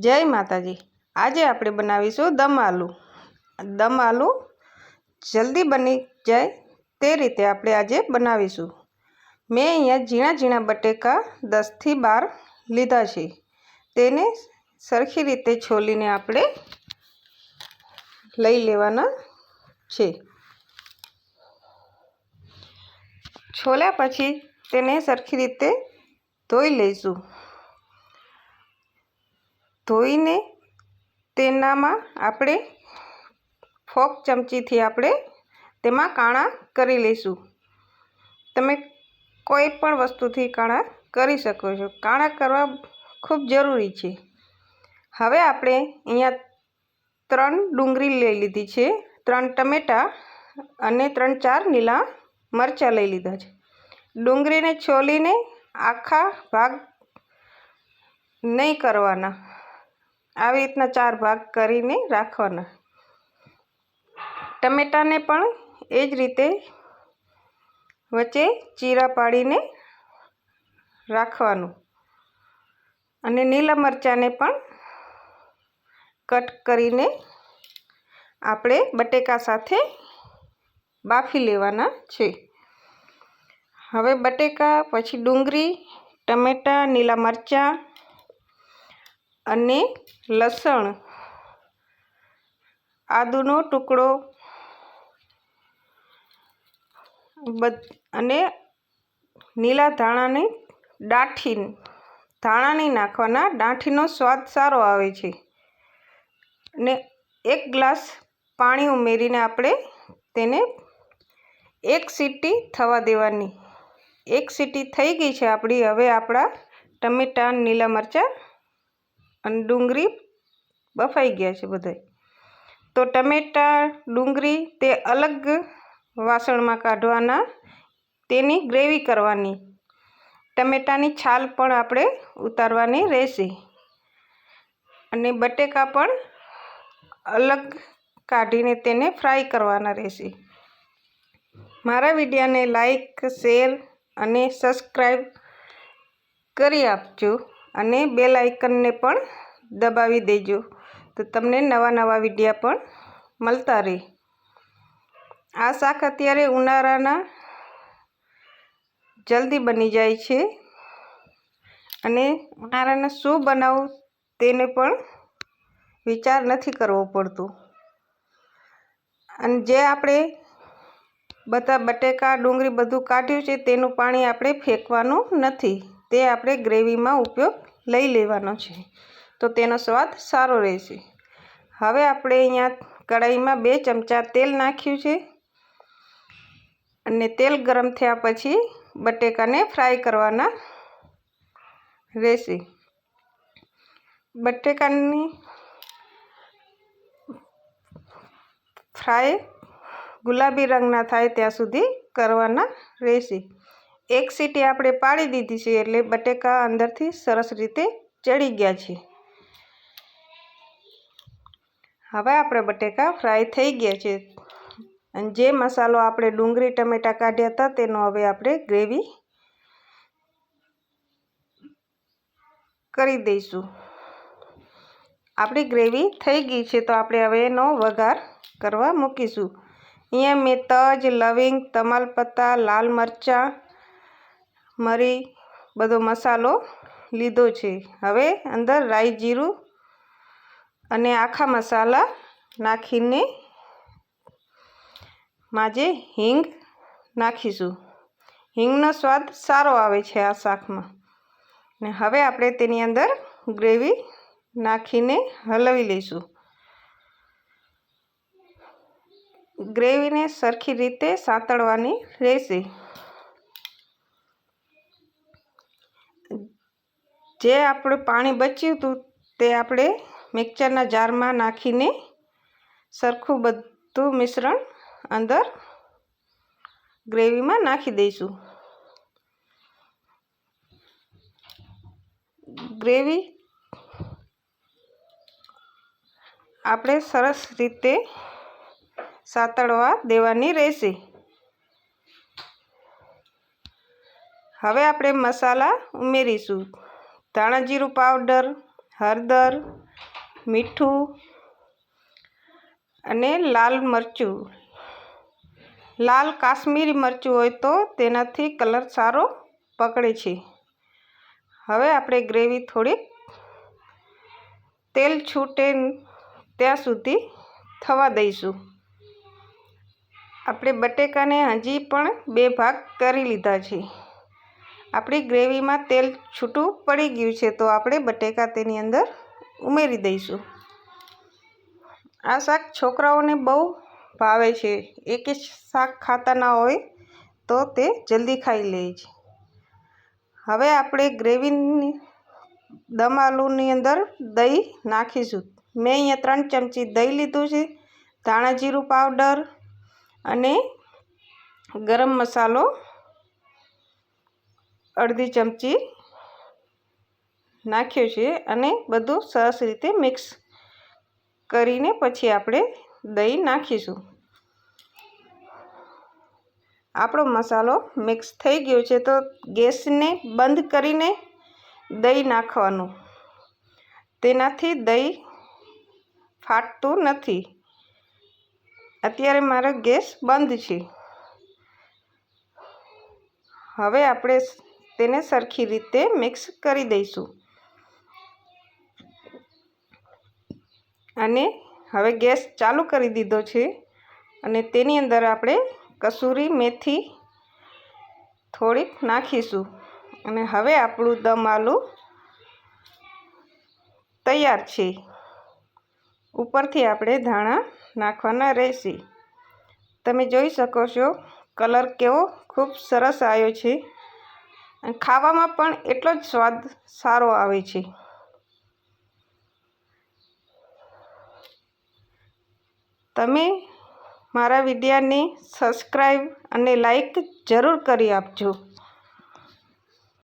જય માતાજી. આજે આપણે બનાવીશું દમ આલુ. દમ આલુ જલ્દી બની જાય તે રીતે આપણે આજે બનાવીશું. મેં અહીંયા ઝીણા ઝીણા બટેકા દસથી બાર લીધા છે. તેને સરખી રીતે છોલીને આપણે લઈ લેવાના છે. છોલ્યા પછી તેને સરખી રીતે ધોઈ લઈશું. ધોઈને તેનામાં આપણે ફોક ચમચીથી આપણે તેમાં કાણા કરી લઈશું. તમે કોઈ પણ વસ્તુથી કાણા કરી શકો છો. કાણા કરવા ખૂબ જરૂરી છે. હવે આપણે અહીંયા ત્રણ ડુંગળી લઈ લીધી છે. ત્રણ ટમેટાં અને ત્રણ ચાર લીલા મરચાં લઈ લીધા છે. ડુંગળીને છોલીને આખા ભાગ નહીં કરવાના. આવી રીતના ચાર ભાગ કરીને રાખવાના. ટમેટાને પણ એ જ રીતે વચ્ચે ચીરા પાડીને રાખવાનું. અને લીલા મરચાંને પણ કટ કરીને આપણે બટેકા સાથે બાફી લેવાના છે. હવે બટેકા, પછી ડુંગળી, ટમેટાં લીલા મરચાં અને લસણ આદુનો ટુકડો અને લીલા ધાણાની ડાંઠી ધાણા નહીં નાખવાના દાંઠીનો સ્વાદ સારો આવે છે. ને એક ગ્લાસ પાણી ઉમેરીને આપણે તેને એક સીટી થવા દેવાની. એક સીટી થઈ ગઈ છે આપણી. હવે આપણા ટમેટાં લીલા મરચાં અને ડુંગળી બફાઈ ગયા છે બધાય. તો ટમેટાં, ડુંગળી તે અલગ વાસણમાં કાઢવાના, તેની ગ્રેવી કરવાની. ટમેટાની છાલ પણ આપણે ઉતારવાની રહેશે. અને બટેકા પણ અલગ કાઢીને તેને ફ્રાય કરવાના રહેશે. મારા વિડીયાને લાઈક, શેર અને સબસ્ક્રાઈબ કરી આપજો. અને બેલ આઇકનને પણ દબાવી દેજો. તો તમને નવા નવા વિડીયા પણ મળતા રહે. આ શાક અત્યારે ઉનાળાના જલ્દી બની જાય છે અને ઉનાળાના શું બનાવવું તેને પણ વિચાર નથી કરવો પડતો. અને જે આપણે બધા બટેકા, ડુંગળી બધું કાઢ્યું છે તેનું પાણી આપણે ફેંકવાનું નથી. તે આપણે ગ્રેવીમાં ઉપયોગ લઈ લેવાનો છે. તો તેનો સ્વાદ સારો રહેશે. હવે આપણે અહીંયા કઢાઈમાં બે ચમચા તેલ નાખ્યું છે અને તેલ ગરમ થયા પછી બટેકાને ફ્રાય કરવાના રહેશે. બટેકાની ફ્રાય ગુલાબી રંગના થાય ત્યાં સુધી કરવાના રહેશે. એક સીટી આપણે પાડી દીધી છે એટલે બટેકા અંદરથી સરસ રીતે ચડી ગયા છે. હવે આપણે બટેકા ફ્રાય થઈ ગયા છે. અને જે મસાલો આપણે ડુંગળી, ટમેટાં કાઢ્યા હતા તેનો હવે આપણે ગ્રેવી કરી દઈશું. આપણી ગ્રેવી થઈ ગઈ છે તો આપણે હવે એનો વઘાર કરવા મૂકીશું. અહીંયા મેં તજ, લવિંગ, તમાલપત્તા, લાલ મરચાં મરી બધો મસાલો લીધો છે. હવે અંદર રાઈ જીરું અને આખા મસાલા નાખીને માજે હિંગ નાખીશું. હિંગનો સ્વાદ સારો આવે છે આ શાકમાં. ને હવે આપણે તેની અંદર ગ્રેવી નાખીને હલાવી લઈશું. ગ્રેવીને સરખી રીતે સાંતળવાની રહેશે. જે આપણું પાણી બચ્યું હતું તે આપણે મિક્સરના જારમાં નાખીને સરખું બધું મિશ્રણ અંદર ગ્રેવીમાં નાખી દઈશું. ગ્રેવી આપણે સરસ રીતે સાતળવા દેવાની રહેશે. હવે આપણે મસાલા ઉમેરીશું. ધાણા જીરું પાવડર, હળદર, મીઠું અને લાલ મરચું. લાલ કાશ્મીરી મરચું હોય તો તેનાથી કલર સારો પકડે છે. હવે આપણે ગ્રેવી થોડીક તેલ છૂટે ત્યાં સુધી થવા દઈશું. આપણે બટેકાને હજી પણ બે ભાગ કરી લીધા છે. આપણી ગ્રેવીમાં તેલ છૂટું પડી ગયું છે, તો આપણે બટેકા તેની અંદર ઉમેરી દઈશું. આ શાક છોકરાઓને બહુ ભાવે છે. એક શાક ખાતા ના હોય તો તે જલ્દી ખાઈ લે છે. હવે આપણે ગ્રેવીની દમ આલુની અંદર દહીં નાખીશું. મેં અહીંયા ત્રણ ચમચી દહીં લીધું છે, ધાણા જીરું પાવડર અને ગરમ મસાલો અડધી ચમચી નાખ્યો છે અને બધું સરસ રીતે મિક્સ કરીને પછી આપણે દહીં નાખીશું. આપણો મસાલો મિક્સ થઈ ગયો છે તો ગેસને બંધ કરીને દહીં નાખવાનું. તેનાથી દહીં ફાટતું નથી. અત્યારે મારો ગેસ બંધ છે. હવે આપણે તેને સરખી રીતે મિક્સ કરી દઈશું. અને હવે ગેસ ચાલુ કરી દીધો છે અને તેની અંદર આપણે કસૂરી મેથી થોડીક નાખીશું. અને હવે આપણું દમ આલુ તૈયાર છે. ઉપરથી આપણે ધાણા નાખવાના રહેશે. તમે જોઈ શકો છો, કલર કેવો ખૂબ સરસ આવ્યો છે. ખાવામાં પણ એટલો જ સ્વાદ સારો આવે છે. તમે મારા વિડીયાને સબસ્ક્રાઈબ અને લાઈક જરૂર કરી આપજો.